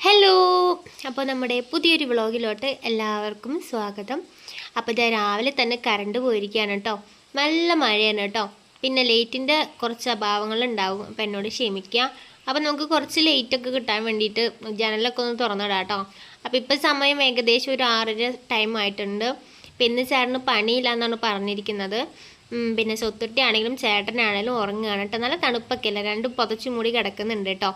Hello അപ്പോൾ നമ്മുടെ പുതിയൊരു വ്ളോഗിലോട്ട് എല്ലാവർക്കും സ്വാഗതം. അപ്പോൾ ഇതാ രാവിലെ തന്നെ കറണ്ട് പോയിരിക്കുകയാണ് കേട്ടോ. നല്ല മഴയാണ് കേട്ടോ. പിന്നെ ലൈറ്റിന്റെ കുറച്ച് അഭാവങ്ങളുണ്ടാവും അപ്പോൾ എന്നോട് ക്ഷമിക്കുക. അപ്പോൾ നമുക്ക് കുറച്ച് ലൈറ്റൊക്കെ കിട്ടാൻ വേണ്ടിയിട്ട് ജനലൊക്കെ ഒന്ന് തുറന്നിടാം കേട്ടോ. അപ്പോൾ ഇപ്പോൾ സമയം ഏകദേശം ഒരു ആറര ടൈം ആയിട്ടുണ്ട്. പിന്നെ ചേട്ടന് പണിയില്ല എന്നാണ് പറഞ്ഞിരിക്കുന്നത്. പിന്നെ സ്വത്തുട്ടി ആണെങ്കിലും ചേട്ടനാണെങ്കിലും ഉറങ്ങുകയാണ് കേട്ടോ. നല്ല തണുപ്പൊക്കെ അല്ല? രണ്ടും പുതച്ചു മൂടി കിടക്കുന്നുണ്ട് കേട്ടോ.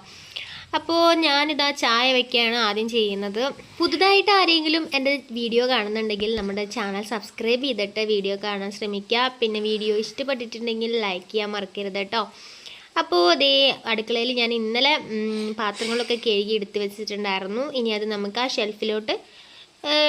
അപ്പോൾ ഞാനിതാ ചായ വയ്ക്കുകയാണ് ആദ്യം ചെയ്യുന്നത്. പുതുതായിട്ട് ആരെങ്കിലും എന്റെ വീഡിയോ കാണുന്നുണ്ടെങ്കിൽ നമ്മുടെ ചാനൽ സബ്സ്ക്രൈബ് ചെയ്തിട്ട് വീഡിയോ കാണാൻ ശ്രമിക്കുക. പിന്നെ വീഡിയോ ഇഷ്ടപ്പെട്ടിട്ടുണ്ടെങ്കിൽ ലൈക്ക് ചെയ്യാൻ മറക്കരുത് കേട്ടോ. അപ്പോൾ അതേ അടുക്കളയിൽ ഞാൻ ഇന്നലെ പാത്രങ്ങളൊക്കെ കഴുകി എടുത്ത് വെച്ചിട്ടുണ്ടായിരുന്നു. ഇനി അത് നമുക്ക് ആ ഷെൽഫിലോട്ട്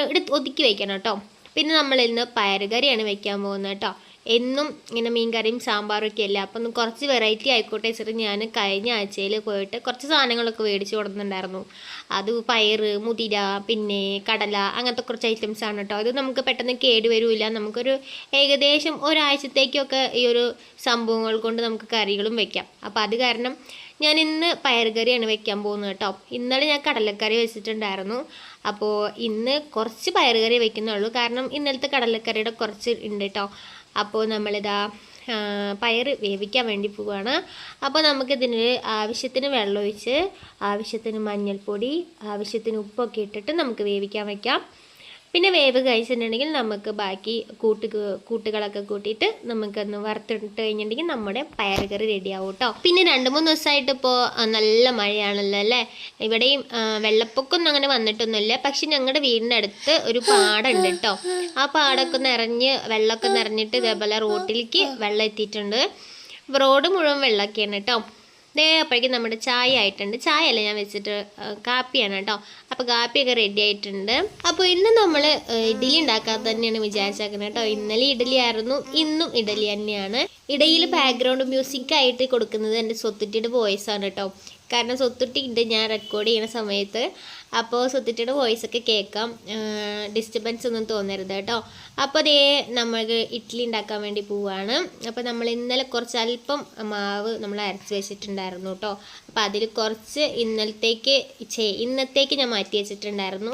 എടുത്ത് ഒതുക്കി വയ്ക്കണം കേട്ടോ. പിന്നെ നമ്മളിന്ന് പയറുകറിയാണ് വയ്ക്കാൻ പോകുന്നത് കേട്ടോ. എന്നും ഇങ്ങനെ മീൻകറിയും സാമ്പാറും ഒക്കെ അല്ല? അപ്പം കുറച്ച് വെറൈറ്റി ആയിക്കോട്ടെ. വെച്ചിട്ട് ഞാൻ കഴിഞ്ഞ ആഴ്ചയിൽ പോയിട്ട് കുറച്ച് സാധനങ്ങളൊക്കെ മേടിച്ച് കൊടുക്കുന്നുണ്ടായിരുന്നു അത് പയറ് മുതിര പിന്നെ കടല അങ്ങനത്തെ കുറച്ച് ഐറ്റംസ് ആണ് കേട്ടോ. ഇത് നമുക്ക് പെട്ടെന്ന് കേട് വരില്ല. നമുക്കൊരു ഏകദേശം ഒരാഴ്ചത്തേക്കൊക്കെ ഈ ഒരു സംഭവങ്ങൾ കൊണ്ട് നമുക്ക് കറികളും വെക്കാം. അപ്പോൾ അത് കാരണം ഞാൻ ഇന്ന് പയറുകറിയാണ് വെക്കാൻ പോകുന്നത് കേട്ടോ. ഇന്നലെ ഞാൻ കടലക്കറി വെച്ചിട്ടുണ്ടായിരുന്നു. അപ്പോൾ ഇന്ന് കുറച്ച് പയറുകറി വെക്കുന്നുള്ളൂ. കാരണം ഇന്നലത്തെ കടലക്കറിയുടെ കുറച്ച് ഉണ്ട് കേട്ടോ. അപ്പോൾ നമ്മളിതാ പയർ വേവിക്കാൻ വേണ്ടി പോവുകയാണ് അപ്പോൾ നമുക്കിതിന് ആവശ്യത്തിന് വെള്ളമൊഴിച്ച് ആവശ്യത്തിന് മഞ്ഞൾപ്പൊടി ആവശ്യത്തിന് ഉപ്പൊക്കെ ഇട്ടിട്ട് നമുക്ക് വേവിക്കാൻ വയ്ക്കാം പിന്നെ വേവ് കഴിച്ചിട്ടുണ്ടെങ്കിൽ നമുക്ക് ബാക്കി കൂട്ട് കൂട്ടുകളൊക്കെ കൂട്ടിയിട്ട് നമുക്കൊന്ന് വറുത്തിട്ട് കഴിഞ്ഞിട്ടുണ്ടെങ്കിൽ നമ്മുടെ പയറുകറി റെഡിയാവും കേട്ടോ പിന്നെ രണ്ട് മൂന്ന് ദിവസമായിട്ട് ഇപ്പോൾ നല്ല മഴയാണല്ലോ അല്ലേ? ഇവിടെയും വെള്ളപ്പൊക്കമൊന്നും അങ്ങനെ വന്നിട്ടൊന്നുമില്ല. പക്ഷെ ഞങ്ങളുടെ വീടിന്റെ അടുത്ത് ഒരു പാടമുണ്ട് കേട്ടോ ആ പാടമൊക്കെ നിറഞ്ഞ് വെള്ളമൊക്കെ നിറഞ്ഞിട്ട് ഇതേപോലെ റോട്ടിലേക്ക് വെള്ളം എത്തിയിട്ടുണ്ട്. റോഡ് മുഴുവൻ വെള്ളമൊക്കെയാണ് കേട്ടോ ദേ അപ്പോഴേക്കും നമ്മുടെ ചായ ആയിട്ടുണ്ട്. ചായ അല്ല ഞാൻ വെച്ചിട്ട് കാപ്പിയാണ് കേട്ടോ. അപ്പോൾ കാപ്പിയൊക്കെ റെഡി ആയിട്ടുണ്ട്. അപ്പോൾ ഇന്ന് നമ്മൾ ഇഡ്ഡലി ഉണ്ടാക്കാൻ തന്നെയാണ് വിചാരിച്ചേക്കുന്നത് കേട്ടോ. ഇന്നലെ ഇഡ്ഡലി ആയിരുന്നു ഇന്നും ഇഡ്ഡലി തന്നെയാണ്. ഇടയിൽ ബാക്ക്ഗ്രൗണ്ട് മ്യൂസിക് ആയിട്ട് കൊടുക്കുന്നത് എന്റെ സ്വത്തിട്ടിയുടെ വോയിസ് ആണ് കേട്ടോ. കാരണം സ്വത്തുട്ടി ഉണ്ട് ഞാൻ റെക്കോർഡ് ചെയ്യുന്ന സമയത്ത്. അപ്പോൾ സ്വത്തുട്ടിയുടെ വോയിസ് ഒക്കെ കേൾക്കാം. ഡിസ്റ്റർബൻസ് ഒന്നും തോന്നരുത് കേട്ടോ. അപ്പോൾ അതേ നമുക്ക് ഇഡ്ഡലി ഉണ്ടാക്കാൻ വേണ്ടി പോവുകയാണ് അപ്പോൾ നമ്മൾ ഇന്നലെ കുറച്ച് അല്പം മാവ് നമ്മൾ അരച്ച് വെച്ചിട്ടുണ്ടായിരുന്നു കേട്ടോ. അപ്പോൾ അതിൽ കുറച്ച് ഇന്നലത്തേക്ക് ചേ ഇന്നത്തേക്ക് ഞാൻ മാറ്റി വെച്ചിട്ടുണ്ടായിരുന്നു.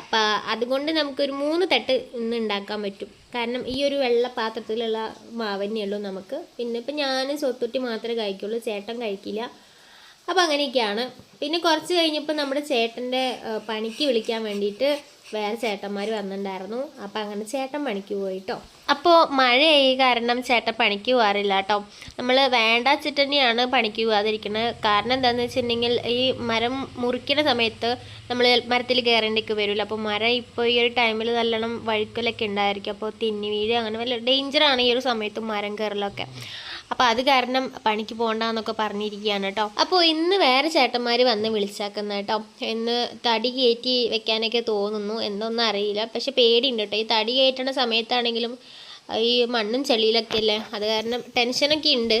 അപ്പോൾ അതുകൊണ്ട് നമുക്കൊരു മൂന്ന് തട്ട് ഇന്ന് ഉണ്ടാക്കാൻ പറ്റും. കാരണം ഈ ഒരു വെള്ള പാത്രത്തിലുള്ള മാവ് തന്നെയുള്ളൂ നമുക്ക്. പിന്നെ ഇപ്പം ഞാൻ സ്വത്തുട്ടി മാത്രമേ കഴിക്കുള്ളൂ. ചേട്ടൻ കഴിക്കില്ല. അപ്പോൾ അങ്ങനെയൊക്കെയാണ്. പിന്നെ കുറച്ച് കഴിഞ്ഞപ്പോൾ നമ്മുടെ ചേട്ടന്റെ പണിക്ക് വിളിക്കാൻ വേണ്ടിയിട്ട് വേറെ ചേട്ടന്മാർ വന്നിട്ടുണ്ടായിരുന്നു. അപ്പം അങ്ങനെ ചേട്ടൻ പണിക്ക് പോയിട്ടോ. അപ്പോൾ മഴയായി കാരണം ചേട്ടൻ പണിക്ക് പോകാറില്ല കേട്ടോ നമ്മൾ വേണ്ട ചിട്ടനെയാണ് പണിക്ക് പോകാതിരിക്കുന്നത് കാരണം എന്താണെന്ന് വെച്ചിട്ടുണ്ടെങ്കിൽ ഈ മരം മുറിക്കുന്ന സമയത്ത് നമ്മൾ മരത്തിൽ കയറേണ്ടിയൊക്കെ വരുമല്ലോ അപ്പോൾ മരം ഇപ്പോൾ ഈ ഒരു ടൈമിൽ നല്ലോണം വഴുക്കലൊക്കെ ഉണ്ടായിരിക്കും. അപ്പോൾ തിന്നി വീഴുക അങ്ങനെ വല്ല ഡേഞ്ചറാണ് ഈ ഒരു സമയത്ത് മരം കയറലൊക്കെ അപ്പോൾ അത് കാരണം പണിക്ക് പോകണ്ടെന്നൊക്കെ പറഞ്ഞിരിക്കുകയാണ് കേട്ടോ. അപ്പോൾ ഇന്ന് വേറെ ചേട്ടന്മാർ വന്ന് വിളിച്ചാക്കുന്ന കേട്ടോ. ഇന്ന് തടി കയറ്റി വെക്കാനൊക്കെ തോന്നുന്നു. എന്തൊന്നും അറിയില്ല. പക്ഷെ പേടിയുണ്ട് കേട്ടോ. ഈ തടി കയറ്റണ സമയത്താണെങ്കിലും ഈ മണ്ണും ചെളിയിലൊക്കെ അല്ലേ? അത് കാരണം ടെൻഷനൊക്കെ ഉണ്ട്.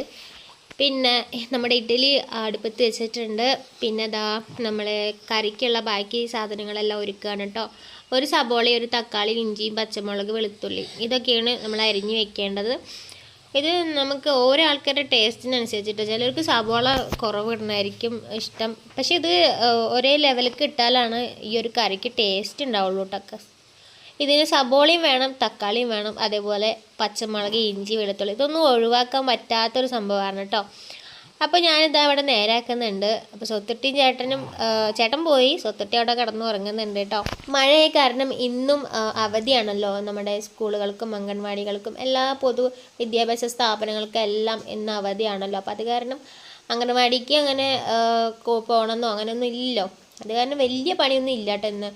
പിന്നെ നമ്മുടെ ഇഡ്ഡലി അടുപ്പത്ത് വെച്ചിട്ടുണ്ട്. പിന്നെ ദാ നമ്മൾ കറിക്കുള്ള ബാക്കി സാധനങ്ങളെല്ലാം ഒരുക്കുകയാണ് കേട്ടോ. ഒരു സബോള ഒരു തക്കാളി ഇഞ്ചിയും പച്ചമുളക് വെളുത്തുള്ളി ഇതൊക്കെയാണ് നമ്മൾ അരിഞ്ഞ് വെക്കേണ്ടത്. ഇത് നമുക്ക് ഓരോ ആൾക്കാരുടെ ടേസ്റ്റിനനുസരിച്ചിട്ട് ചിലർക്ക് സവോള കുറവ് ഇടണായിരിക്കും ഇഷ്ടം. പക്ഷേ ഇത് ഒരേ ലെവലിൽ ഇട്ടാലാണ് ഈ ഒരു കറിക്ക് ടേസ്റ്റ് ഉണ്ടാവുള്ളൂ കേട്ടോ ഇതിന് സബോളയും വേണം തക്കാളിയും വേണം അതേപോലെ പച്ചമുളക് ഇഞ്ചി വെളുത്തുള്ളി. ഇതൊന്നും ഒഴിവാക്കാൻ പറ്റാത്തൊരു സംഭവമാണ് കേട്ടോ അപ്പോൾ ഞാനിത് അവിടെ നേരാക്കുന്നുണ്ട്. അപ്പോൾ സ്വത്തുട്ടിയും ചേട്ടനും ചേട്ടൻ പോയി. സ്വത്തുട്ടി അവിടെ കിടന്ന് ഉറങ്ങുന്നുണ്ട് കേട്ടോ. മഴയെ കാരണം ഇന്നും അവധിയാണല്ലോ നമ്മുടെ സ്കൂളുകൾക്കും അംഗൻവാടികൾക്കും എല്ലാ പൊതു വിദ്യാഭ്യാസ സ്ഥാപനങ്ങൾക്കും എല്ലാം ഇന്ന് അവധിയാണല്ലോ. അപ്പോൾ അത് കാരണം അംഗൻവാടിക്ക് അങ്ങനെ പോകണമെന്നോ അങ്ങനെയൊന്നും ഇല്ലല്ലോ. അത് കാരണം വലിയ പണിയൊന്നും ഇല്ല കേട്ടോ ഇന്ന്.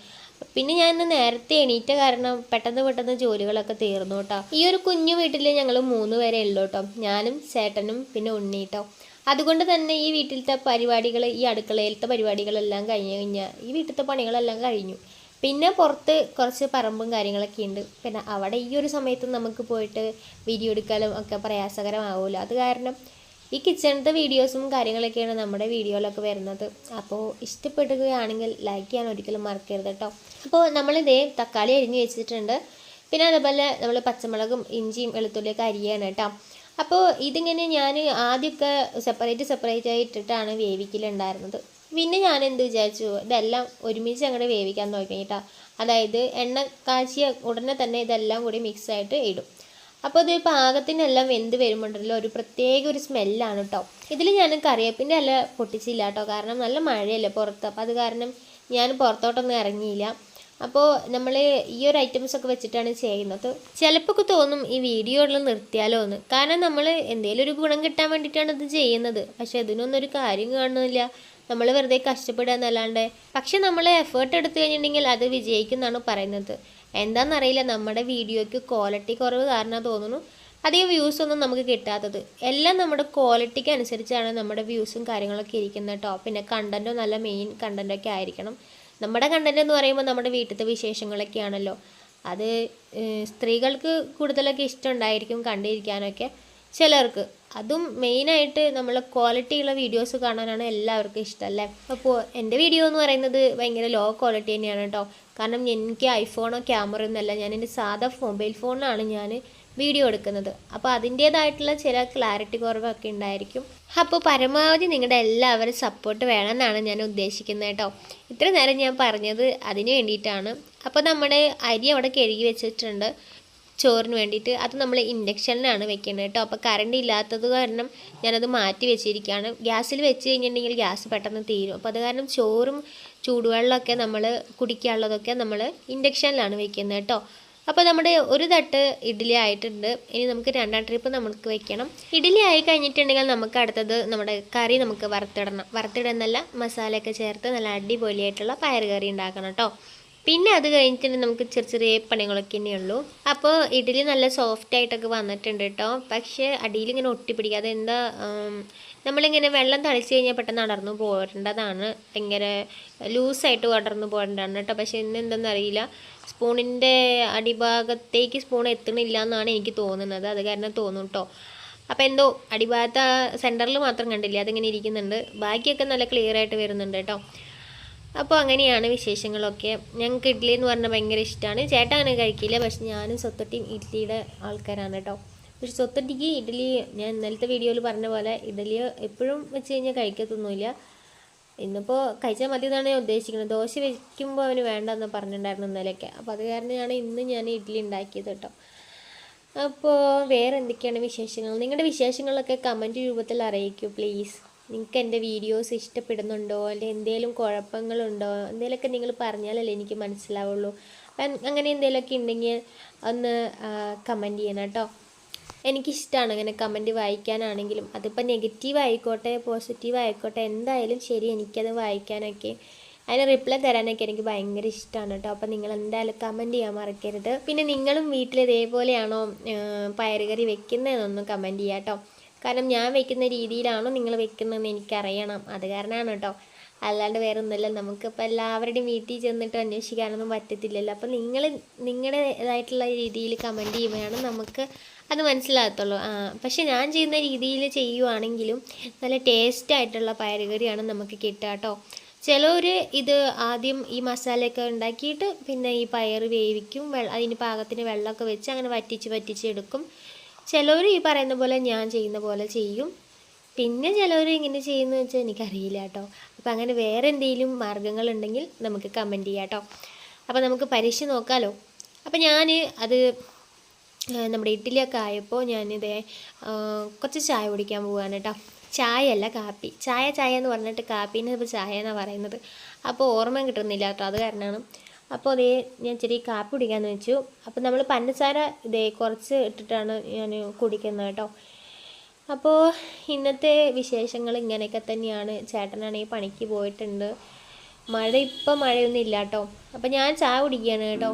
പിന്നെ ഞാൻ ഇന്ന് നേരത്തെ എണീറ്റ കാരണം പെട്ടെന്ന് പെട്ടെന്ന് ജോലികളൊക്കെ തീർന്നു കേട്ടോ. ഈ ഒരു കുഞ്ഞു വീട്ടിൽ ഞങ്ങൾ മൂന്ന് പേരെ ഉള്ളൂ കേട്ടോ. ഞാനും ചേട്ടനും പിന്നെ ഉണ്ണി കേട്ടോ. അതുകൊണ്ട് തന്നെ ഈ വീട്ടിലത്തെ പരിപാടികൾ ഈ അടുക്കളയിലത്തെ പരിപാടികളെല്ലാം കഴിഞ്ഞു കഴിഞ്ഞാൽ ഈ വീട്ടിലത്തെ പണികളെല്ലാം കഴിഞ്ഞു. പിന്നെ പുറത്ത് കുറച്ച് പറമ്പും കാര്യങ്ങളൊക്കെ ഉണ്ട് പിന്നെ അവിടെ ഈ ഒരു സമയത്ത് നമുക്ക് പോയിട്ട് വീഡിയോ എടുക്കാനും ഒക്കെ പ്രയാസകരമാവുമല്ലോ അത് കാരണം ഈ കിച്ചണിലത്തെ വീഡിയോസും കാര്യങ്ങളൊക്കെയാണ് നമ്മുടെ വീഡിയോയിലൊക്കെ വരുന്നത്. അപ്പോൾ ഇഷ്ടപ്പെടുകയാണെങ്കിൽ ലൈക്ക് ചെയ്യാൻ ഒരിക്കലും മറക്കരുത് കേട്ടോ അപ്പോൾ നമ്മളിതേ തക്കാളി അരിഞ്ഞ് വെച്ചിട്ടുണ്ട്. പിന്നെ അതുപോലെ നമ്മൾ പച്ചമുളകും ഇഞ്ചിയും വെളുത്തുള്ളിയൊക്കെ അരിയാണ് കേട്ടോ അപ്പോൾ ഇതിങ്ങനെ ഞാൻ ആദ്യമൊക്കെ സെപ്പറേറ്റ് സെപ്പറേറ്റ് ആയി ഇട്ടിട്ടാണ് വേവിക്കലുണ്ടായിരുന്നത്. പിന്നെ ഞാൻ എന്ത് വിചാരിച്ചു ഇതെല്ലാം ഒരുമിച്ച് അങ്ങോട്ട് വേവിക്കാൻ കേട്ടോ അതായത് എണ്ണ കാച്ചിയ ഉടനെ തന്നെ ഇതെല്ലാം കൂടി മിക്സ് ആയിട്ട് ഇടും. അപ്പോൾ ഇത് പാകത്തിനെല്ലാം വെന്ത് വരുമ്പോണ്ടല്ലോ ഒരു പ്രത്യേക ഒരു സ്മെല്ലാണ് കേട്ടോ ഇതിൽ ഞാൻ കറിവേപ്പിന്റെ അല്ല പൊട്ടിച്ചില്ല കേട്ടോ കാരണം നല്ല മഴയല്ലേ പുറത്ത്. അപ്പോൾ അത് കാരണം ഞാൻ പുറത്തോട്ടൊന്നും ഇറങ്ങിയില്ല. അപ്പോൾ നമ്മൾ ഈ ഒരു ഐറ്റംസ് ഒക്കെ വെച്ചിട്ടാണ് ചെയ്യുന്നത്. ചിലപ്പോൾ തോന്നും ഈ വീഡിയോ ഉള്ള നിർത്തിയാലോ എന്ന്. കാരണം നമ്മൾ എന്തെങ്കിലും ഒരു ഗുണം കിട്ടാൻ വേണ്ടിയിട്ടാണ് ഇത് ചെയ്യുന്നത്. പക്ഷേ ഇതിനൊന്നും ഒരു കാര്യം കാണുന്നില്ല. നമ്മൾ വെറുതെ കഷ്ടപ്പെടുക എന്നല്ലാണ്ട്. പക്ഷെ നമ്മൾ എഫേർട്ട് എടുത്തു കഴിഞ്ഞിട്ടുണ്ടെങ്കിൽ അത് വിജയിക്കുന്നതാണ് പറയുന്നത്. എന്താണെന്നറിയില്ല നമ്മുടെ വീഡിയോയ്ക്ക് ക്വാളിറ്റി കുറവ് കാരണം തോന്നുന്നു. അധികം വ്യൂസ് ഒന്നും നമുക്ക് കിട്ടാത്തത്. എല്ലാം നമ്മുടെ ക്വാളിറ്റിക്ക് അനുസരിച്ചാണ് നമ്മുടെ വ്യൂസും കാര്യങ്ങളൊക്കെ ഇരിക്കുന്നത് കേട്ടോ പിന്നെ കണ്ടന്റും നല്ല മെയിൻ കണ്ടന്റൊക്കെ ആയിരിക്കണം. നമ്മുടെ കണ്ടന്റ് എന്ന് പറയുമ്പോൾ നമ്മുടെ വീട്ടിലത്തെ വിശേഷങ്ങളൊക്കെയാണല്ലോ. അത് സ്ത്രീകൾക്ക് കൂടുതലൊക്കെ ഇഷ്ടമുണ്ടായിരിക്കും കണ്ടിരിക്കാനൊക്കെ. ചിലർക്ക് അതും മെയിനായിട്ട് നമ്മൾ ക്വാളിറ്റിയുള്ള വീഡിയോസ് കാണാനാണ് എല്ലാവർക്കും ഇഷ്ടമല്ലേ അപ്പോൾ എന്റെ വീഡിയോ എന്ന് പറയുന്നത് ഭയങ്കര ലോ ക്വാളിറ്റി തന്നെയാണ് കേട്ടോ. കാരണം എനിക്ക് ഐഫോണോ ക്യാമറ ഒന്നുമല്ല. ഞാൻ എന്റെ സാധാ മൊബൈൽ ഫോണിലാണ് ഞാൻ വീഡിയോ എടുക്കുന്നത്. അപ്പോൾ അതിന്റേതായിട്ടുള്ള ചില ക്ലാരിറ്റി കുറവൊക്കെ ഉണ്ടായിരിക്കും. അപ്പോൾ പരമാവധി നിങ്ങളുടെ എല്ലാവരും സപ്പോർട്ട് വേണമെന്നാണ് ഞാൻ ഉദ്ദേശിക്കുന്നത് കേട്ടോ. ഇത്ര നേരം ഞാൻ പറഞ്ഞത് അതിന് വേണ്ടിയിട്ടാണ്. അപ്പോൾ നമ്മുടെ അരി അവിടെ കഴുകി വെച്ചിട്ടുണ്ട് ചോറിന് വേണ്ടിയിട്ട്. അത് നമ്മൾ ഇൻഡക്ഷനിലാണ് വെക്കുന്നത് കേട്ടോ. അപ്പോൾ കറണ്ട് ഇല്ലാത്തത് കാരണം ഞാനത് മാറ്റി വെച്ചിരിക്കുകയാണ്. ഗ്യാസിൽ വെച്ച് കഴിഞ്ഞിട്ടുണ്ടെങ്കിൽ ഗ്യാസ് പെട്ടെന്ന് തീരും. അപ്പോൾ അത് കാരണം ചോറും ചൂടുവെള്ളമൊക്കെ നമ്മൾ കുടിക്കാനുള്ളതൊക്കെ നമ്മൾ ഇൻഡക്ഷനിലാണ് വെക്കുന്നത് കേട്ടോ. അപ്പോൾ നമ്മുടെ ഒരു തട്ട് ഇഡ്ഡലി ആയിട്ടുണ്ട്. ഇനി നമുക്ക് രണ്ടാം ട്രിപ്പ് നമുക്ക് വെക്കണം. ഇഡ്ഡലി ആയി കഴിഞ്ഞിട്ടുണ്ടെങ്കിൽ നമുക്ക് അടുത്തത് നമ്മുടെ കറി നമുക്ക് വറുത്തിടണം. വറുത്തിടുന്നല്ല മസാലയൊക്കെ ചേർത്ത് നല്ല അടിപൊളിയായിട്ടുള്ള പയർ കറി ഉണ്ടാക്കണം കേട്ടോ പിന്നെ അത് കഴിഞ്ഞിട്ടുണ്ടെങ്കിൽ നമുക്ക് ചെറിയ ചെറിയ പണികളൊക്കെ തന്നെയുള്ളൂ അപ്പോൾ ഇഡ്ഡലി നല്ല സോഫ്റ്റ് ആയിട്ടൊക്കെ വന്നിട്ടുണ്ട് കേട്ടോ പക്ഷേ അടിയിൽ ഇങ്ങനെ ഒട്ടിപ്പിടിക്കാതെ എന്താ നമ്മളിങ്ങനെ വെള്ളം തളിച്ച് കഴിഞ്ഞാൽ പെട്ടെന്ന് അടർന്നു പോരേണ്ടതാണ്. ഭയങ്കര ലൂസായിട്ട് അടർന്നു പോകേണ്ടതാണ് കേട്ടോ പക്ഷേ ഇന്ന് എന്തെന്നറിയില്ല സ്പൂണിന്റെ അടിഭാഗത്തേക്ക് സ്പൂൺ എത്തണില്ല എന്നാണ് എനിക്ക് തോന്നുന്നത്. അത് കാരണം തോന്നും കേട്ടോ അപ്പോൾ എന്തോ അടിഭാഗത്ത് സെന്ററിൽ മാത്രം കണ്ടില്ല? അതിങ്ങനെ ഇരിക്കുന്നുണ്ട്. ബാക്കിയൊക്കെ നല്ല ക്ലിയർ ആയിട്ട് വരുന്നുണ്ട് കേട്ടോ അപ്പോൾ അങ്ങനെയാണ് വിശേഷങ്ങളൊക്കെ. ഞങ്ങൾക്ക് ഇഡ്ഡലി എന്ന് പറഞ്ഞാൽ ഭയങ്കര ഇഷ്ടമാണ് ചേട്ടൻ അങ്ങനെ കഴിക്കില്ല. പക്ഷെ ഞാനും സ്വത്തൊട്ടിയും ഇഡ്ഡലിയുടെ ആൾക്കാരാണ് കേട്ടോ പക്ഷെ സ്വത്തൊട്ടിക്ക് ഇഡ്ഡലി ഞാൻ ഇന്നലത്തെ വീഡിയോയിൽ പറഞ്ഞ പോലെ ഇഡ്ഡലി എപ്പോഴും വെച്ച് കഴിഞ്ഞാൽ കഴിക്കത്തൊന്നുമില്ല. ഇന്നിപ്പോൾ കഴിച്ചാൽ മതി എന്നാണ് ഞാൻ ഉദ്ദേശിക്കുന്നത്. ദോശ വയ്ക്കുമ്പോൾ അവന് വേണ്ടെന്ന് പറഞ്ഞിട്ടുണ്ടായിരുന്നു ഇന്നലെയൊക്കെ. അപ്പോൾ അത് കാരണമാണ് ഇന്ന് ഞാൻ ഇഡ്ഡലി ഉണ്ടാക്കിയത് കേട്ടോ അപ്പോൾ വേറെ എന്തൊക്കെയാണ് വിശേഷങ്ങൾ? നിങ്ങളുടെ വിശേഷങ്ങളൊക്കെ കമന്റ് രൂപത്തിൽ അറിയിക്കൂ പ്ലീസ് നിങ്ങൾക്ക് എന്റെ വീഡിയോസ് ഇഷ്ടപ്പെടുന്നുണ്ടോ? അല്ലെങ്കിൽ എന്തെങ്കിലും കുഴപ്പങ്ങളുണ്ടോ? എന്തെങ്കിലുമൊക്കെ നിങ്ങൾ പറഞ്ഞാലല്ലേ എനിക്ക് മനസ്സിലാവുള്ളൂ. അങ്ങനെ എന്തെങ്കിലുമൊക്കെ ഉണ്ടെങ്കിൽ ഒന്ന് കമന്റ് ചെയ്യണം കേട്ടോ എനിക്കിഷ്ടമാണ് അങ്ങനെ കമന്റ് വായിക്കാനാണെങ്കിലും. അതിപ്പോൾ നെഗറ്റീവ് ആയിക്കോട്ടെ പോസിറ്റീവ് ആയിക്കോട്ടെ എന്തായാലും ശരി എനിക്കത് വായിക്കാനൊക്കെ. അതിന് റിപ്ലൈ തരാനൊക്കെ എനിക്ക് ഭയങ്കര ഇഷ്ടമാണ് കേട്ടോ. അപ്പോൾ നിങ്ങൾ എന്തായാലും കമന്റ് ചെയ്യാൻ മറക്കരുത്. പിന്നെ നിങ്ങളും വീട്ടിൽ ഇതേപോലെയാണോ പയറുകറി വെക്കുന്നതെന്നൊന്നും കമന്റ് ചെയ്യാം കേട്ടോ. കാരണം ഞാൻ വെക്കുന്ന രീതിയിലാണോ നിങ്ങൾ വെക്കുന്നതെന്ന് എനിക്കറിയണം. അത് കാരണമാണ് കേട്ടോ. അല്ലാണ്ട് വേറെ ഒന്നുമില്ല നമുക്കിപ്പോൾ എല്ലാവരുടെയും വീട്ടിൽ ചെന്നിട്ട് അന്വേഷിക്കാനൊന്നും പറ്റത്തില്ലല്ലോ. അപ്പോൾ നിങ്ങൾ നിങ്ങളുടേതായിട്ടുള്ള രീതിയിൽ കമന്റ് ചെയ്യുമ്പോഴാണ് നമുക്ക് അത് മനസ്സിലാകത്തുള്ളൂ. പക്ഷെ ഞാൻ ചെയ്യുന്ന രീതിയിൽ ചെയ്യുവാണെങ്കിലും നല്ല ടേസ്റ്റ് ആയിട്ടുള്ള പയറുകറിയാണ് നമുക്ക് കിട്ടുക കേട്ടോ. ചിലർ ഇത് ആദ്യം ഈ മസാലയൊക്കെ ഉണ്ടാക്കിയിട്ട് പിന്നെ ഈ പയർ വേവിക്കും അതിന് പാകത്തിന് വെള്ളമൊക്കെ വെച്ച് അങ്ങനെ വറ്റിച്ച് വറ്റിച്ച് എടുക്കും. ചിലർ ഈ പറയുന്ന പോലെ ഞാൻ ചെയ്യുന്ന പോലെ ചെയ്യും. പിന്നെ ചിലവർ ഇങ്ങനെ ചെയ്യുന്ന വെച്ചാൽ എനിക്കറിയില്ല കേട്ടോ. അപ്പോൾ അങ്ങനെ വേറെ എന്തെങ്കിലും മാർഗങ്ങളുണ്ടെങ്കിൽ നമുക്ക് കമന്റ് ചെയ്യാം കേട്ടോ. അപ്പോൾ നമുക്ക് പരീക്ഷ നോക്കാമല്ലോ അപ്പോൾ ഞാൻ അത് നമ്മുടെ ഇഡ്ഡലിയൊക്കെ ആയപ്പോൾ ഞാനിതേ കുറച്ച് ചായ കുടിക്കാൻ പോവുകയാണ് കേട്ടോ. ചായ അല്ല കാപ്പി. ചായ ചായ എന്ന് പറഞ്ഞിട്ട് കാപ്പീനെ ഇപ്പോൾ ചായ എന്നാണ് പറയുന്നത്. അപ്പോൾ ഓർമ്മ കിട്ടുന്നില്ല കേട്ടോ അത് കാരണമാണ്. അപ്പോൾ അതേ ഞാൻ ചെറിയ കാപ്പി കുടിക്കാമെന്ന് വെച്ചു. അപ്പോൾ നമ്മൾ പഞ്ചസാര ഇതേ കുറച്ച് ഇട്ടിട്ടാണ് ഞാൻ കുടിക്കുന്നത് കേട്ടോ. അപ്പോൾ ഇന്നത്തെ വിശേഷങ്ങൾ ഇങ്ങനെയൊക്കെ തന്നെയാണ്. ചേട്ടനാണെങ്കിൽ പണിക്ക് പോയിട്ടുണ്ട്. മഴ ഇപ്പം മഴയൊന്നും ഇല്ല കേട്ടോ. അപ്പോൾ ഞാൻ ചായ കുടിക്കുകയാണ് കേട്ടോ.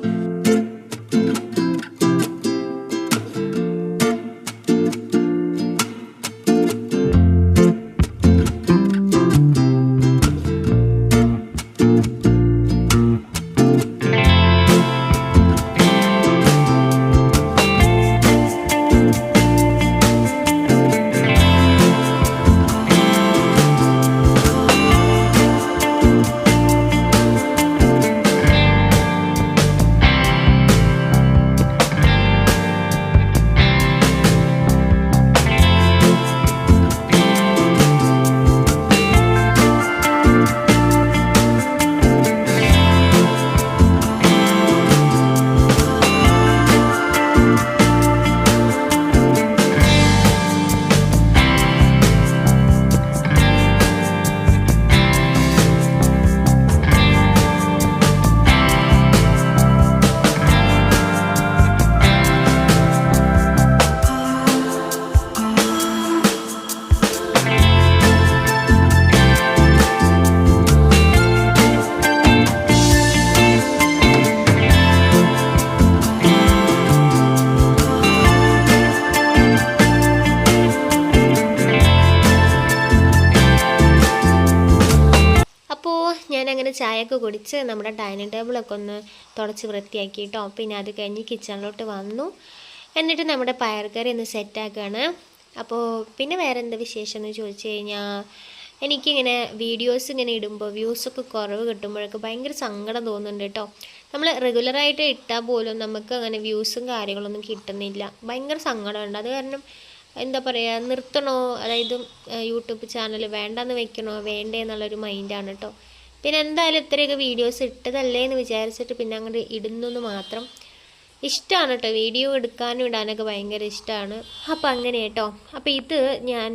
കുടിച്ച് നമ്മുടെ ഡൈനിങ് ടേബിളൊക്കെ ഒന്ന് തുടച്ച് വൃത്തിയാക്കി കേട്ടോ പിന്നെ അത് കഴിഞ്ഞ് കിച്ചണിലോട്ട് വന്നു. എന്നിട്ട് നമ്മുടെ പയർക്കറി ഒന്ന് സെറ്റാക്കുകയാണ് അപ്പോൾ പിന്നെ വേറെ എന്താ വിശേഷം എന്ന് ചോദിച്ചു കഴിഞ്ഞാൽ എനിക്കിങ്ങനെ വീഡിയോസ് ഇങ്ങനെ ഇടുമ്പോൾ വ്യൂസൊക്കെ കുറവ് കിട്ടുമ്പോഴൊക്കെ ഭയങ്കര സങ്കടം തോന്നുന്നുണ്ട് കേട്ടോ നമ്മൾ റെഗുലറായിട്ട് ഇട്ടാൽ പോലും നമുക്ക് അങ്ങനെ വ്യൂസും കാര്യങ്ങളൊന്നും കിട്ടുന്നില്ല. ഭയങ്കര സങ്കടമുണ്ട്. അത് കാരണം എന്താ പറയുക നിർത്തണോ? അതായത് യൂട്യൂബ് ചാനൽ വേണ്ടെന്ന് വെക്കണോ? വേണ്ടേ എന്നുള്ളൊരു മൈൻഡാണ് കേട്ടോ പിന്നെ എന്തായാലും ഇത്രയൊക്കെ വീഡിയോസ് ഇട്ടതല്ലേ എന്ന് വിചാരിച്ചിട്ട് പിന്നെ അങ്ങോട്ട് ഇടുന്നു മാത്രം ഇഷ്ടമാണ് കേട്ടോ വീഡിയോ എടുക്കാനും ഇടാനൊക്കെ ഭയങ്കര ഇഷ്ടമാണ് അപ്പോൾ അങ്ങനെ കേട്ടോ അപ്പോൾ ഇത് ഞാൻ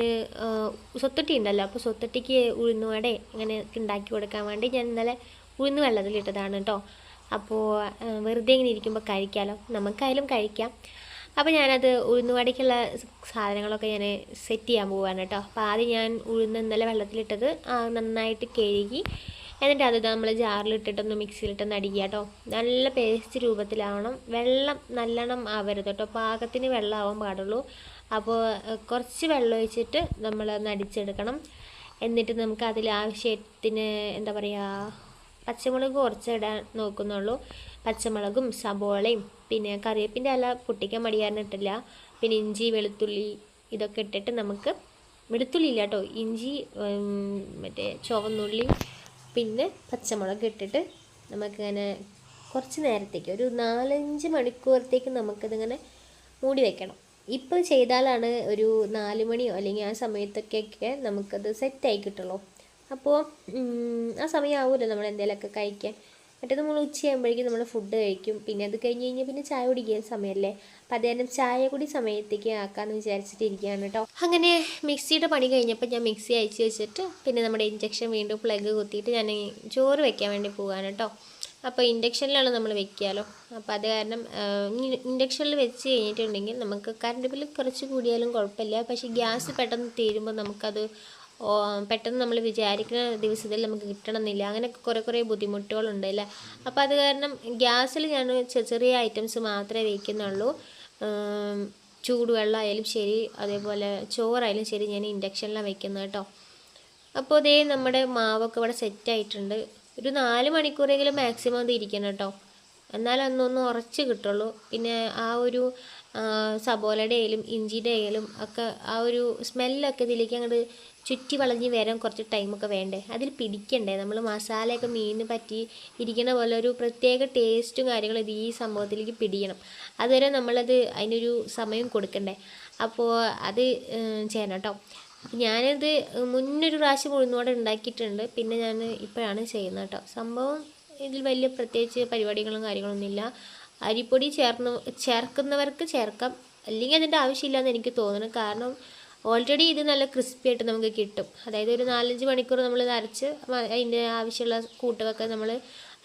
സ്വത്തട്ടി ഉണ്ടല്ലോ. അപ്പോൾ സ്വത്തട്ടിക്ക് ഉഴുന്നുവട അങ്ങനെ ഉണ്ടാക്കി കൊടുക്കാൻ വേണ്ടി ഞാൻ ഇന്നലെ ഉഴുന്ന് വെള്ളത്തിലിട്ടതാണ് കേട്ടോ അപ്പോൾ വെറുതെ ഇങ്ങനെ ഇരിക്കുമ്പോൾ കഴിക്കാമല്ലോ നമുക്കായാലും കഴിക്കാം. അപ്പോൾ ഞാനത് ഉഴുന്നുവടയ്ക്കുള്ള സാധനങ്ങളൊക്കെ ഞാൻ സെറ്റ് ചെയ്യാൻ പോവാണ് കേട്ടോ അപ്പോൾ ആദ്യം ഞാൻ ഉഴുന്ന് ഇന്നലെ വെള്ളത്തിലിട്ടത് നന്നായിട്ട് കഴുകി എന്നിട്ട് അത് നമ്മൾ ജാറിലിട്ടിട്ടൊന്ന് മിക്സിയിലിട്ടൊന്ന് അടിക്കുക കേട്ടോ നല്ല പേസ്റ്റ് രൂപത്തിലാവണം. വെള്ളം നല്ലോണം ആവരുത് കേട്ടോ പാകത്തിന് വെള്ളമാവാൻ പാടുള്ളൂ. അപ്പോൾ കുറച്ച് വെള്ളം ഒഴിച്ചിട്ട് നമ്മൾ നടിച്ചെടുക്കണം എന്നിട്ട് നമുക്ക് അതിൽ ആവശ്യത്തിന് എന്താ പറയുക പച്ചമുളക് കുറച്ച് ഇടാൻ നോക്കുന്നുള്ളൂ. പച്ചമുളകും സബോളയും പിന്നെ കറിവേപ്പിന്റെ ഇല പൊട്ടിക്കാൻ മടിയാറിനിട്ടില്ല പിന്നെ ഇഞ്ചി വെളുത്തുള്ളി ഇതൊക്കെ ഇട്ടിട്ട് നമുക്ക് വെളുത്തുള്ളി ഇല്ല കേട്ടോ ഇഞ്ചി മറ്റേ ചുവന്നുള്ളി പിന്നെ പച്ചമുളക് ഇട്ടിട്ട് നമുക്കിങ്ങനെ കുറച്ച് നേരത്തേക്ക് ഒരു നാലഞ്ച് മണിക്കൂറത്തേക്ക് നമുക്കിതിങ്ങനെ മൂടി വെക്കണം. ഇപ്പോൾ ചെയ്താലാണ് ഒരു നാല് മണിയോ അല്ലെങ്കിൽ ആ സമയത്തൊക്കെയൊക്കെ നമുക്കത് സെറ്റായി കിട്ടുള്ളൂ. അപ്പോൾ ആ സമയമാവുമല്ലോ നമ്മൾ എന്തെങ്കിലുമൊക്കെ കഴിക്കാൻ? മറ്റേ നമ്മൾ ഉച്ചയാകുമ്പോഴേക്കും നമ്മൾ ഫുഡ് കഴിക്കും. പിന്നെ അത് കഴിഞ്ഞ് കഴിഞ്ഞാൽ പിന്നെ ചായ കുടിക്കാൻ സമയമല്ലേ അപ്പം അത് ചായ കൂടി സമയത്തേക്ക് ആക്കാമെന്ന് വിചാരിച്ചിട്ട് ഇരിക്കുകയാണ് കേട്ടോ അങ്ങനെ മിക്സിയുടെ പണി കഴിഞ്ഞപ്പോൾ ഞാൻ മിക്സി അയച്ച് വെച്ചിട്ട് പിന്നെ നമ്മുടെ ഇഞ്ചക്ഷൻ വീണ്ടും പ്ലഗ് കുത്തിയിട്ട് ഞാൻ ചോറ് വെക്കാൻ വേണ്ടി പോകാൻ കേട്ടോ അപ്പോൾ ഇൻഡക്ഷനിലാണ് നമ്മൾ വെക്കാമല്ലോ അപ്പോൾ അത് കാരണം ഇൻഡക്ഷനിൽ വെച്ച് കഴിഞ്ഞിട്ടുണ്ടെങ്കിൽ നമുക്ക് കറണ്ട് ബില്ല് കുറച്ച് കൂടിയാലും കുഴപ്പമില്ല. പക്ഷേ ഗ്യാസ് പെട്ടെന്ന് തീരുമ്പോൾ നമുക്കത് പെട്ടെന്ന് നമ്മൾ വിചാരിക്കുന്ന ദിവസത്തിൽ നമുക്ക് കിട്ടണമെന്നില്ല. അങ്ങനെയൊക്കെ കുറേ കുറേ ബുദ്ധിമുട്ടുകളുണ്ട് അല്ലേ? അപ്പോൾ അത് കാരണം ഗ്യാസിൽ ഞാൻ ചെറിയ ചെറിയ ഐറ്റംസ് മാത്രമേ വയ്ക്കുന്നുള്ളൂ ചൂടുവെള്ളമായാലും ശരി അതേപോലെ ചോറായാലും ശരി ഞാൻ ഇൻഡക്ഷനിലാണ് വയ്ക്കുന്നത് കേട്ടോ. അപ്പോൾ ഇതേ നമ്മുടെ മാവൊക്കെ ഇവിടെ സെറ്റ് ആയിട്ടുണ്ട്. ഒരു നാല് മണിക്കൂറെങ്കിലും മാക്സിമം ഇത് ഇരിക്കണം കേട്ടോ. എന്നാലും അന്നൊന്ന് ഉറച്ച് കിട്ടുള്ളൂ. പിന്നെ ആ ഒരു സബോലയുടെ ആയാലും ഇഞ്ചിയുടെ ആയാലും ഒക്കെ ആ ഒരു സ്മെല്ലൊക്കെ ഇതിലേക്ക് അങ്ങോട്ട് ചുറ്റി വളഞ്ഞ് വരാൻ കുറച്ച് ടൈമൊക്കെ വേണ്ടേ? അതിൽ പിടിക്കണ്ടേ? നമ്മൾ മസാലയൊക്കെ മീനിന് പറ്റി ഇരിക്കുന്ന പോലെ ഒരു പ്രത്യേക ടേസ്റ്റും കാര്യങ്ങളും ഇത് ഈ സംഭവത്തിലേക്ക് പിടിക്കണം അതുവരെ നമ്മളത് അതിനൊരു സമയം കൊടുക്കണ്ടേ? അപ്പോൾ അത് ചെയ്യണം കേട്ടോ. ഞാനിത് മുന്നൊരു പ്രാവശ്യം ഉഴുന്നോടെ ഉണ്ടാക്കിയിട്ടുണ്ട്. പിന്നെ ഞാൻ ഇപ്പോഴാണ് ചെയ്യുന്നത് കേട്ടോ. സംഭവം ഇതിൽ വലിയ പ്രത്യേകിച്ച് പരിപാടികളും കാര്യങ്ങളൊന്നുമില്ല. അരിപ്പൊടി ചേർന്ന് ചേർക്കുന്നവർക്ക് ചേർക്കാം. അല്ലെങ്കിൽ അതിന്റെ ആവശ്യമില്ലെന്ന് എനിക്ക് തോന്നുന്നു. കാരണം ഓൾറെഡി ഇത് നല്ല ക്രിസ്പി ആയിട്ട് നമുക്ക് കിട്ടും. അതായത് ഒരു നാലഞ്ച് മണിക്കൂർ നമ്മൾ നരച്ച് അതിന്റെ ആവശ്യമുള്ള കൂട്ടുകളൊക്കെ നമ്മൾ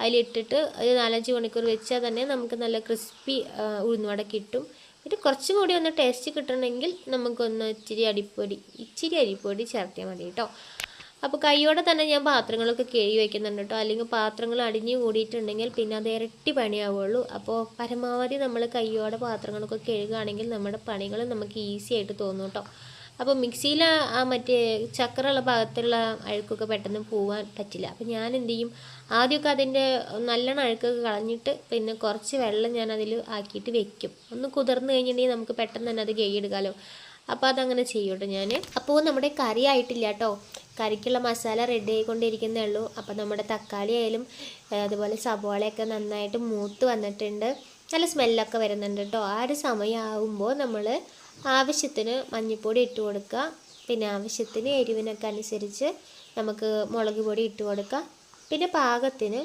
അതിലിട്ടിട്ട് ഒരു നാലഞ്ച് മണിക്കൂർ വെച്ചാൽ തന്നെ നമുക്ക് നല്ല ക്രിസ്പി ഉഴുന്നുവട കിട്ടും. ഇത് കുറച്ചും കൂടി ഒന്ന് ടേസ്റ്റ് കിട്ടണമെങ്കിൽ നമുക്കൊന്ന് ഇച്ചിരി അരിപ്പൊടി ഇച്ചിരി അരിപ്പൊടി ചേർത്തിയാൽ മതി കേട്ടോ. അപ്പോൾ കൈയോടെ തന്നെ ഞാൻ പാത്രങ്ങളൊക്കെ കഴുകി വയ്ക്കുന്നുണ്ട് കേട്ടോ. അല്ലെങ്കിൽ പാത്രങ്ങൾ അടിഞ്ഞു കൂടിയിട്ടുണ്ടെങ്കിൽ പിന്നെ അത് ഇരട്ടി പണിയാവുള്ളൂ. അപ്പോൾ പരമാവധി നമ്മൾ കൈയോടെ പാത്രങ്ങളൊക്കെ കഴുകുകയാണെങ്കിൽ നമ്മുടെ പണികൾ നമുക്ക് ഈസി ആയിട്ട് തോന്നും കേട്ടോ. അപ്പോൾ മിക്സിയിൽ ആ മറ്റേ ചക്കറുള്ള ഭാഗത്തുള്ള അഴുക്കൊക്കെ പെട്ടെന്ന് പോകാൻ പറ്റില്ല. അപ്പോൾ ഞാൻ എന്ത് ചെയ്യും? ആദ്യമൊക്കെ അതിന്റെ നല്ലോണം അഴുക്കൊക്കെ കളഞ്ഞിട്ട് പിന്നെ കുറച്ച് വെള്ളം ഞാൻ അതിൽ ആക്കിയിട്ട് വെക്കും. ഒന്ന് കുതിർന്ന് കഴിഞ്ഞിട്ടുണ്ടെങ്കിൽ നമുക്ക് പെട്ടെന്ന് തന്നെ അത് കൈയെടുക്കാമല്ലോ അപ്പോൾ അതങ്ങനെ ചെയ്യും കേട്ടോ ഞാൻ. അപ്പോൾ നമ്മുടെ കറി ആയിട്ടില്ല കേട്ടോ. കറിക്കുള്ള മസാല റെഡി ആയിക്കൊണ്ടിരിക്കുന്നേ ഉള്ളൂ. അപ്പോൾ നമ്മുടെ തക്കാളി ആയാലും അതുപോലെ സവാളയൊക്കെ നന്നായിട്ട് മൂത്ത് വന്നിട്ടുണ്ട്. നല്ല സ്മെല്ലൊക്കെ വരുന്നുണ്ട് കേട്ടോ ആ ഒരു സമയമാകുമ്പോൾ നമ്മൾ ആവശ്യത്തിന് മഞ്ഞൾപ്പൊടി ഇട്ട് കൊടുക്കുക. പിന്നെ ആവശ്യത്തിന് എരിവിനൊക്കെ അനുസരിച്ച് നമുക്ക് മുളക് പൊടി ഇട്ട് കൊടുക്കുക. പിന്നെ പാകത്തിന്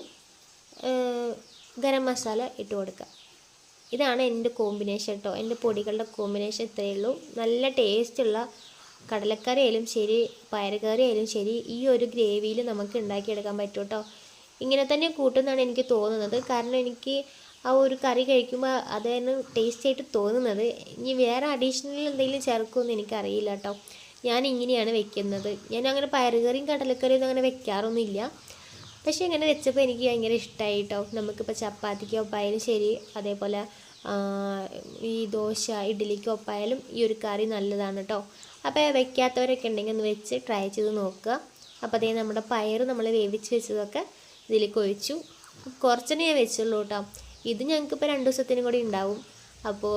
ഗരം മസാല ഇട്ട് കൊടുക്കുക. ഇതാണ് എന്റെ കോമ്പിനേഷൻ കേട്ടോ എന്റെ പൊടികളുടെ കോമ്പിനേഷൻ ഇത്രയേ ഉള്ളൂ. നല്ല ടേസ്റ്റുള്ള കടലക്കറി ആയാലും ശരി പയറുകറി ആയാലും ശരി ഈ ഒരു ഗ്രേവിയിൽ നമുക്ക് ഉണ്ടാക്കിയെടുക്കാൻ പറ്റും കേട്ടോ ഇങ്ങനെ തന്നെ കൂട്ടുന്നതാണ് എനിക്ക് തോന്നുന്നത്. കാരണം എനിക്ക് ആ ഒരു കറി കഴിക്കുമ്പോൾ അതാണ് ടേസ്റ്റ് ആയിട്ട് തോന്നുന്നത്. ഇനി വേറെ അഡീഷണൽ എന്തെങ്കിലും ചേർക്കുമെന്ന് എനിക്കറിയില്ല കേട്ടോ ഞാൻ ഇങ്ങനെയാണ് വെക്കുന്നത്. ഞാൻ അങ്ങനെ പയറുകറിയും കടലക്കറിയും അങ്ങനെ വെക്കാറൊന്നുമില്ല. പക്ഷേ ഇങ്ങനെ വെച്ചപ്പോൾ എനിക്ക് ഭയങ്കര ഇഷ്ടമായി കേട്ടോ നമുക്കിപ്പോൾ ചപ്പാത്തിക്കോ ഒപ്പായാലും ശരി അതേപോലെ ഈ ദോശ ഇഡ്ഡലിക്കോ ഒപ്പായാലും ഈ ഒരു കറി നല്ലതാണ് കേട്ടോ അപ്പോൾ വെക്കാത്തവരൊക്കെ ഉണ്ടെങ്കിൽ ഒന്ന് വെച്ച് ട്രൈ ചെയ്ത് നോക്കുക. അപ്പോൾ അതേ നമ്മുടെ പയർ നമ്മൾ വേവിച്ച് വെച്ചതൊക്കെ ഇതിലേക്ക് ഒഴിച്ചു. കുറച്ചെണ്ണേ ഞാൻ വെച്ചുള്ളൂ കേട്ടോ. ഇത് ഞങ്ങൾക്കിപ്പോൾ രണ്ട് ദിവസത്തിനും കൂടി ഉണ്ടാവും. അപ്പോൾ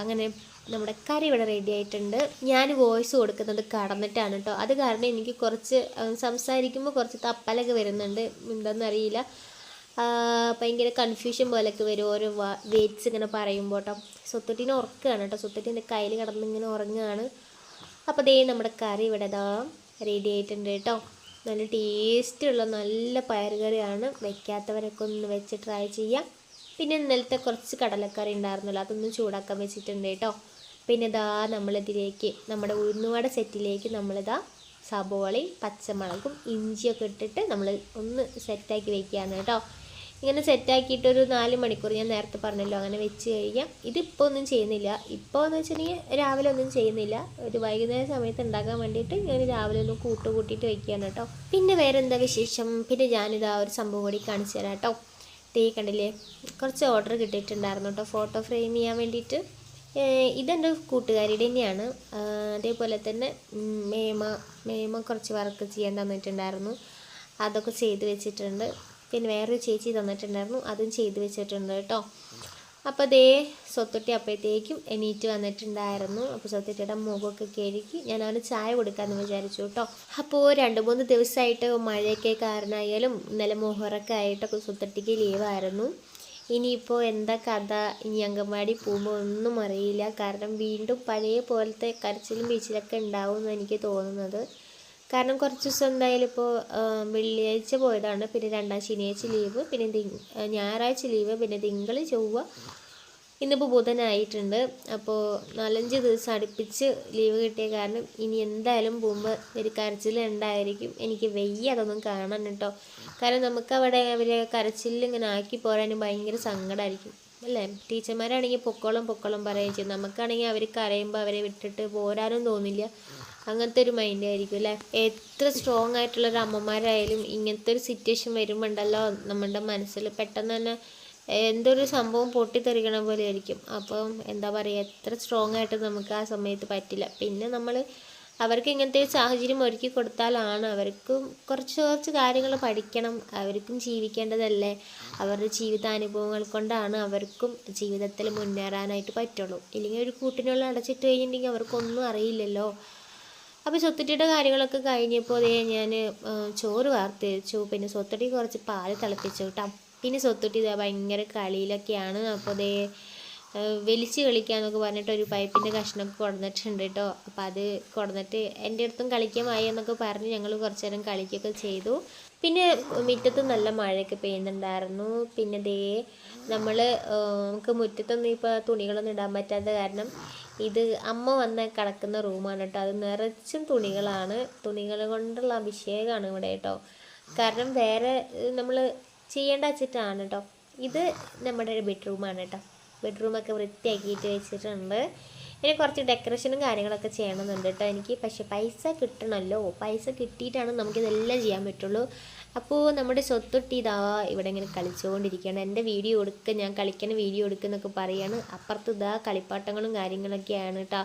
അങ്ങനെ നമ്മുടെ കറി ഇവിടെ റെഡി ആയിട്ടുണ്ട്. ഞാൻ വോയിസ് കൊടുക്കുന്നത് കടന്നിട്ടാണ് കേട്ടോ. അത് കാരണം എനിക്ക് കുറച്ച് സംസാരിക്കുമ്പോൾ കുറച്ച് തപ്പലൊക്കെ വരുന്നുണ്ട്. എന്താണെന്നറിയില്ല ഭയങ്കര കൺഫ്യൂഷൻ പോലെയൊക്കെ വരും. ഓരോ വേറ്റ്സ് ഇങ്ങനെ പറയുമ്പോൾ കേട്ടോ. സ്വത്തുട്ടീനെ ഉറക്കുകയാണ് കേട്ടോ. സ്വത്തുട്ടി എന്റെ കയ്യിൽ കിടന്ന് ഇങ്ങനെ ഉറങ്ങുകയാണ്. അപ്പോൾ ദേ നമ്മുടെ കറി ഇവിടെ ഇതാ റെഡി ആയിട്ടുണ്ട് കേട്ടോ. നല്ല ടേസ്റ്റുള്ള നല്ല പയറുകറിയാണ് വെക്കാത്തവരൊക്കെ ഒന്ന് വെച്ച് ട്രൈ ചെയ്യാം. പിന്നെ ഇന്നലത്തെ കുറച്ച് കടലക്കറി ഉണ്ടായിരുന്നല്ലോ അതൊന്ന് ചൂടാക്കാൻ വെച്ചിട്ടുണ്ട് കേട്ടോ. പിന്നെ ഇതാ നമ്മളിതിലേക്ക് നമ്മുടെ ഉഴുന്നുവട സെറ്റിലേക്ക് നമ്മളിതാ സബോളയും പച്ചമുളകും ഇഞ്ചിയൊക്കെ ഇട്ടിട്ട് നമ്മൾ ഒന്ന് സെറ്റാക്കി വെക്കുകയാണ് കേട്ടോ. ഇങ്ങനെ സെറ്റാക്കിയിട്ട് ഒരു നാല് മണിക്കൂർ ഞാൻ നേരത്തെ പറഞ്ഞല്ലോ അങ്ങനെ വെച്ച് കഴിയാം ഇതിപ്പോൾ ഒന്നും ചെയ്യുന്നില്ല. ഇപ്പോൾ എന്ന് വെച്ചിട്ടുണ്ടെങ്കിൽ രാവിലെ ഒന്നും ചെയ്യുന്നില്ല. ഒരു വൈകുന്നേര സമയത്ത് ഉണ്ടാക്കാൻ വേണ്ടിയിട്ട് ഞാൻ രാവിലെ ഒന്ന് കൂട്ട് കൂട്ടിയിട്ട് വയ്ക്കുകയാണ് കേട്ടോ. പിന്നെ വേറെ എന്താ വിശേഷം? പിന്നെ ഞാനിതാ ഒരു സംഭവം കൂടി കാണിച്ചു തരാം കേട്ടോ. തേ കണ്ടില്ലേ? കുറച്ച് ഓർഡർ കിട്ടിയിട്ടുണ്ടായിരുന്നു കേട്ടോ. ഫോട്ടോ ഫ്രെയിം ചെയ്യാൻ വേണ്ടിയിട്ട്. ഇതെന്റെ കൂട്ടുകാരിയുടെ തന്നെയാണ്. അതേപോലെ തന്നെ മേമ മേമ കുറച്ച് വർക്ക് ചെയ്യാൻ തന്നിട്ടുണ്ടായിരുന്നു. അതൊക്കെ ചെയ്ത് വെച്ചിട്ടുണ്ട്. പിന്നെ വേറൊരു ചേച്ചി തന്നിട്ടുണ്ടായിരുന്നു. അതും ചെയ്ത് വെച്ചിട്ടുണ്ട് കേട്ടോ. അപ്പോൾ അതേ സ്വത്തൊട്ടി അപ്പോഴത്തേക്കും എണീറ്റ് വന്നിട്ടുണ്ടായിരുന്നു. അപ്പോൾ സ്വത്തൊട്ടിയുടെ മുഖമൊക്കെ കഴുകി ഞാൻ അവന് ചായ കൊടുക്കാമെന്ന് വിചാരിച്ചു കേട്ടോ. അപ്പോൾ രണ്ട് മൂന്ന് ദിവസമായിട്ട് മഴയൊക്കെ കാരണമായാലും ഇന്നലെ മുഹറൊക്കെ ആയിട്ടൊക്കെ സ്വത്തൊട്ടിക്ക് ലീവായിരുന്നു. ഇനിയിപ്പോൾ എന്താ കഥ? ഇനി അംഗൻവാടി പോകുമ്പോൾ ഒന്നും അറിയില്ല. കാരണം വീണ്ടും പഴയ പോലത്തെ കരച്ചിലും ബീച്ചിലൊക്കെ ഉണ്ടാവും എന്ന് എനിക്ക് തോന്നുന്നത്. കാരണം കുറച്ച് ദിവസം എന്തായാലും ഇപ്പോൾ വെള്ളിയാഴ്ച പോയതാണ്. പിന്നെ രണ്ടാം ശനിയാഴ്ച ലീവ് പിന്നെ തിങ് ഞായറാഴ്ച ലീവ് പിന്നെ തിങ്കൾ ചൊവ്വ ഇന്നിപ്പോൾ ബുധനായിട്ടുണ്ട് അപ്പോൾ നാലഞ്ച് ദിവസം അടുപ്പിച്ച് ലീവ് കിട്ടിയ കാരണം ഇനി എന്തായാലും പോകുമ്പോൾ ഒരു കരച്ചിൽ ഉണ്ടായിരിക്കും. എനിക്ക് വെയ്യ അതൊന്നും കാണാൻ കേട്ടോ. കാരണം നമുക്ക് അവിടെ അവരെ കരച്ചിൽ ഇങ്ങനെ ആക്കി പോരാനും ഭയങ്കര സങ്കടമായിരിക്കും അല്ലേ? ടീച്ചർമാരാണെങ്കിൽ പൊക്കോളം പൊക്കോളം പറയുകയും ചെയ്യും. നമുക്കാണെങ്കിൽ അവർ കരയുമ്പോൾ അവരെ വിട്ടിട്ട് പോരാനും തോന്നില്ല. അങ്ങനത്തെ ഒരു മൈൻഡ് ആയിരിക്കും അല്ലേ? എത്ര സ്ട്രോങ് ആയിട്ടുള്ള ഒരു അമ്മമാരായാലും ഇങ്ങനത്തെ ഒരു സിറ്റുവേഷൻ വരുമ്പോണ്ടല്ലോ നമ്മുടെ മനസ്സിൽ പെട്ടെന്ന് തന്നെ എന്തൊരു സംഭവം പൊട്ടിത്തെറിക്കണ പോലെ ആയിരിക്കും. അപ്പം എന്താ പറയുക എത്ര സ്ട്രോങ് ആയിട്ട് നമുക്ക് ആ സമയത്ത് പറ്റില്ല. പിന്നെ നമ്മൾ അവർക്ക് ഇങ്ങനത്തെ ഒരു സാഹചര്യം ഒരുക്കി കൊടുത്താലാണ് അവർക്കും കുറച്ച് കുറച്ച് കാര്യങ്ങൾ പഠിക്കണം. അവർക്കും ജീവിക്കേണ്ടതല്ലേ? അവരുടെ ജീവിതാനുഭവങ്ങൾ കൊണ്ടാണ് അവർക്കും ജീവിതത്തിൽ മുന്നേറാനായിട്ട് പറ്റുള്ളൂ. ഇല്ലെങ്കിൽ ഒരു കൂട്ടിനുള്ളിൽ അടച്ചിട്ട് കഴിഞ്ഞിട്ടുണ്ടെങ്കിൽ അവർക്കൊന്നും അറിയില്ലല്ലോ. അപ്പോൾ സ്വത്തട്ടിയുടെ കാര്യങ്ങളൊക്കെ കഴിഞ്ഞപ്പോൾ അതേ ഞാൻ ചോറ് വാർത്ത് വെച്ചു പിന്നെ സ്വത്തട്ടി കുറച്ച് പാൽ തിളപ്പിച്ചു. കേട്ടോ പിന്നെ സ്വത്തുട്ടി ഇതാ ഭയങ്കര കളിയിലൊക്കെയാണ്. അപ്പോൾ അതേ വലിച്ച് കളിക്കാന്നൊക്കെ പറഞ്ഞിട്ട് ഒരു പൈപ്പിന്റെ കഷ്ണമൊക്കെ കൊടന്നിട്ടുണ്ട് കേട്ടോ അപ്പോൾ അത് കൊടന്നിട്ട് എന്റെ അടുത്തും കളിക്കാമായി എന്നൊക്കെ പറഞ്ഞ് ഞങ്ങൾ കുറച്ച് നേരം കളിക്കുകയൊക്കെ ചെയ്തു. പിന്നെ മുറ്റത്ത് നല്ല മഴയൊക്കെ പെയ്യുന്നുണ്ടായിരുന്നു. പിന്നെ ദേ നമ്മൾ നമുക്ക് മുറ്റത്തൊന്നും ഇപ്പോൾ തുണികളൊന്നും ഇടാൻ പറ്റാത്ത കാരണം ഇത് അമ്മ വന്ന് കിടക്കുന്ന റൂമാണ് കേട്ടോ. അത് നിറച്ചും തുണികളാണ്. തുണികൾ കൊണ്ടുള്ള അഭിഷേകമാണ് ഇവിടെ കേട്ടോ. കാരണം വേറെ നമ്മൾ ചെയ്യേണ്ട വെച്ചിട്ടാണ് കേട്ടോ. ഇത് നമ്മുടെ ഒരു ബെഡ്റൂമാണ് കേട്ടോ. ബെഡ്റൂമൊക്കെ വൃത്തിയാക്കിയിട്ട് വെച്ചിട്ടുണ്ട്. ഇനി കുറച്ച് ഡെക്കറേഷനും കാര്യങ്ങളൊക്കെ ചെയ്യണമെന്നുണ്ട് കേട്ടോ. എനിക്ക് പക്ഷേ പൈസ കിട്ടണമല്ലോ. പൈസ കിട്ടിയിട്ടാണ് നമുക്കിതെല്ലാം ചെയ്യാൻ പറ്റുള്ളൂ. അപ്പോൾ നമ്മുടെ സ്വത്തൊട്ടി ഇതാ ഇവിടെ ഇങ്ങനെ കളിച്ചുകൊണ്ടിരിക്കുകയാണ് എന്റെ വീഡിയോ എടുക്കുക ഞാൻ കളിക്കണ വീഡിയോ എടുക്കുന്നൊക്കെ പറയാണ്. അപ്പുറത്ത് ഇതാ കളിപ്പാട്ടങ്ങളും കാര്യങ്ങളൊക്കെയാണ് കേട്ടോ